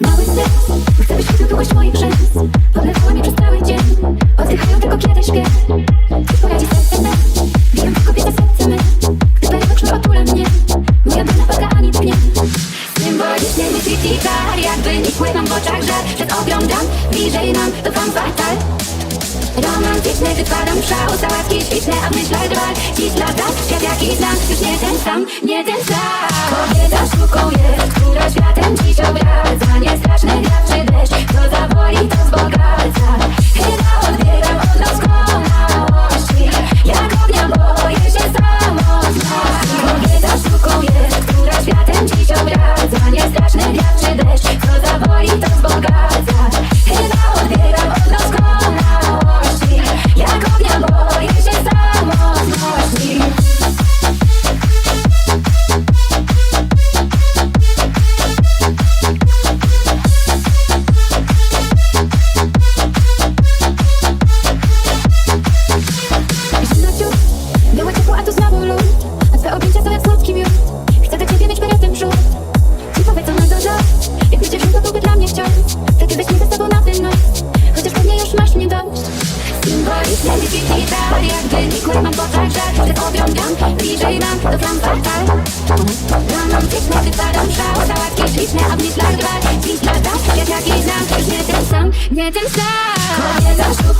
Mały stres, chcę byś czuł długość moich rzęs. Mnie przez cały dzień Oddychają tylko kiedy śpię Ty poradzi serce me Biją w kobietę serce me. Gdy perłek szmer otula mnie Moja dana pada ani dnie. Symbolicznie myśli gitar Jakby nikły nam w oczach żar Przed oglądam, bliżej nam to wam fatal. Romantyczny wypadam w szał Sałatki śliczne, a w myślach drwal Dziś lata, świat jaki znam Już nie ten sam, nie ten sam. Kobieta to flam fatal Romantyczne wypadam szał Sałatki śliczne, a w dwa. Dziś lata, świat jaki znam Już nie ten sam, nie ten sam. Kobieta sztuką